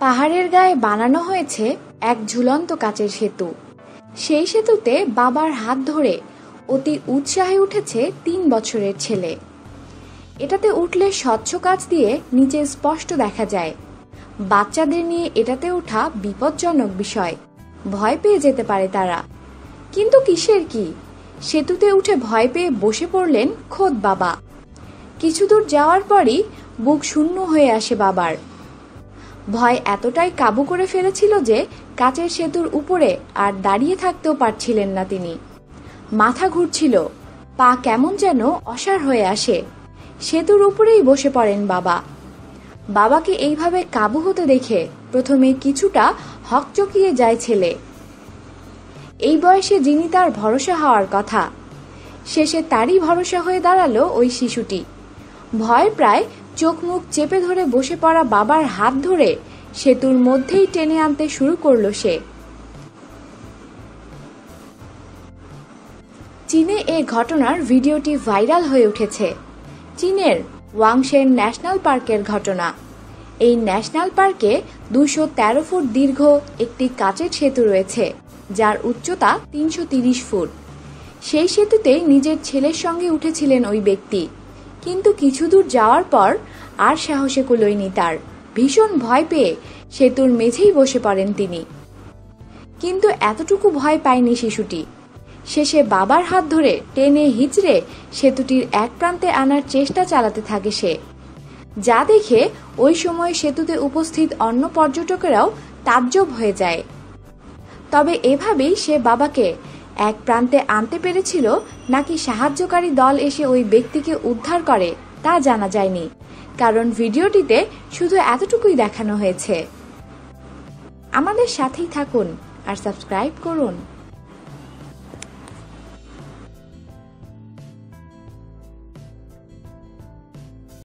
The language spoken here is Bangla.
পাহাড়ের গায়ে বানানো হয়েছে এক ঝুলন্ত কাচের সেতু। সেই সেতুতে বাবার হাত ধরে অতি উৎসাহে উঠেছে তিন বছরের ছেলে। এটাতে উঠলে স্বচ্ছ কাচ দিয়ে নিচে স্পষ্ট দেখা যায়। বাচ্চাদের নিয়ে এটাতে ওঠা বিপজ্জনক বিষয়। ভয় পেয়ে যেতে পারে তারা। কিন্তু কিসের কি? সেতুতে উঠে ভয় পেয়ে বসে পড়লেন খোদ বাবা। কিছু দূর যাওয়ার পরই বুক শূন্য হয়ে আসে বাবার। ভয় এতটাই কাবু করে ফেলেছিল যে কাচের সেতুর উপরে আর দাঁড়িয়ে থাকতেও পারছিলেন না তিনি। মাথা ঘুরছিল, পা কেমন যেন অসার হয়ে আসে। সেতুর উপরেই বসে পড়েন বাবা। বাবাকে এইভাবে কাবু হতে দেখে প্রথমে কিছুটা হকচকিয়ে যায় ছেলে। এই বয়সে যিনি তার ভরসা হওয়ার কথা, শেষে তারই ভরসা হয়ে দাঁড়াল ওই শিশুটি। ভয় প্রায় চোখ মুখ চেপে ধরে বসে পড়া বাবার হাত ধরে সেতুর মধ্যেই টেনে আনতে শুরু করল সে। চীনে এ ঘটনার ভিডিওটি ভাইরাল হয়ে উঠেছে। চীনের ওয়াংশেন ন্যাশনাল পার্কের ঘটনা। এই ন্যাশনাল পার্কে দুশো তেরো ফুট দীর্ঘ একটি কাচের সেতু রয়েছে, যার উচ্চতা তিনশো তিরিশ ফুট। সেই সেতুতে নিজের ছেলের সঙ্গে উঠেছিলেন ওই ব্যক্তি। কিন্তু কিছু দূর যাওয়ার পর আর সাহসে কুলোয়নি তার। ভীষণ ভয় পেয়ে সেতুর মেঝেই বসে পড়েন তিনি। কিন্তু এতটুকু ভয় পায়নি শিশুটি। শেষে বাবার হাত ধরে টেনে হিচড়ে সেতুটির এক প্রান্তে আনার চেষ্টা চালাতে থাকে সে। যা দেখে ওই সময় সেতুতে উপস্থিত অন্য পর্যটকেরাও তাজ্জব হয়ে যায়। তবে এভাবেই সে বাবাকে এক প্রান্তে আনতে পেরেছিল নাকি সাহায্যকারী দল এসে ওই ব্যক্তিকে উদ্ধার করে, তা জানা যায়নি। কারণ ভিডিওটিতে শুধু এতটুকুই দেখানো হয়েছে। আমাদের সাথেই থাকুন আর সাবস্ক্রাইব করুন।